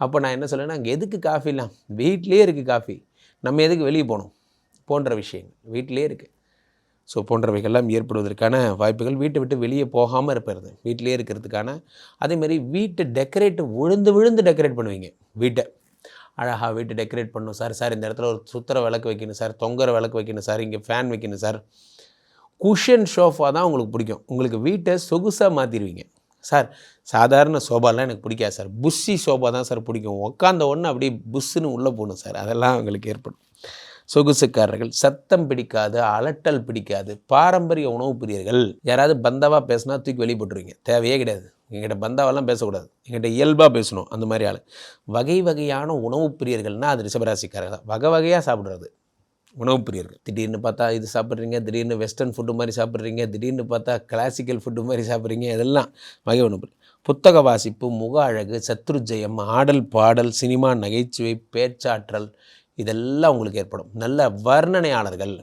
அப்போ நான் என்ன சொல்லேன்னா அங்கே எதுக்கு காஃபிலாம் வீட்டிலே இருக்குது காஃபி நம்ம எதுக்கு வெளியே போகணும்? போன்ற விஷயங்கள். வீட்டிலே இருக்குது ஸோ போன்றவைகள்லாம் ஏற்படுவதற்கான வாய்ப்புகள் வீட்டை விட்டு வெளியே போகாமல் இருப்பது. வீட்டிலே இருக்கிறதுக்கான அதேமாரி வீட்டை டெக்கரேட் விழுந்து விழுந்து டெக்கரேட் பண்ணுவீங்க. வீட்டை. அழகாக வீட்டை டெக்கரேட் பண்ணணும். சார் சார் இந்த இடத்துல ஒரு சுத்திர விளக்கு வைக்கணும் சார். தொங்குற விளக்கு வைக்கணும் சார். இங்கே ஃபேன் வைக்கணும் சார். குஷன் ஷோஃபா தான் உங்களுக்கு பிடிக்கும். உங்களுக்கு வீட்டை சொகுசாக மாற்றிடுவீங்க சார் சாதாரண சோபாலாம் எனக்கு பிடிக்காது சார். புஷ்ஷி சோபா தான் சார் பிடிக்கும். உட்காந்த உடனே அப்படியே புஷ்ஷுன்னு உள்ளே போகணும் சார். அதெல்லாம் அவங்களுக்கு ஏற்படும். சொகுசுக்காரர்கள் சத்தம் பிடிக்காது அலட்டல் பிடிக்காது பாரம்பரிய உணவு பிரியர்கள். யாராவது பந்தாவாக பேசினா தூக்கி வெளியே போட்டுருவீங்க. தேவையே கிடையாது. எங்கிட்ட பந்தாவெல்லாம் பேசக்கூடாது. எங்கிட்ட இயல்பாக பேசணும் அந்த மாதிரி ஆள். வகை வகையான உணவு பிரியர்கள்னால் அது ரிஷபராசிக்காரர்கள் தான். வகை வகையாக சாப்பிட்றது. உணவு பிரியர்கள் திடீர்னு பார்த்தா இது சாப்பிட்றீங்க திடீர்னு வெஸ்டர்ன் ஃபுட்டு மாதிரி சாப்பிட்றீங்க திடீர்னு பார்த்தா கிளாசிக்கல் ஃபுட்டு மாதிரி சாப்பிட்றீங்க இதெல்லாம் வகை உணவு பிரியர். புத்தக வாசிப்பு முக அழகு சத்ருஜயம் ஆடல் பாடல் சினிமா நகைச்சுவை பேச்சாற்றல் இதெல்லாம் உங்களுக்கு ஏற்படும். நல்ல வர்ணனையாளர்கள்.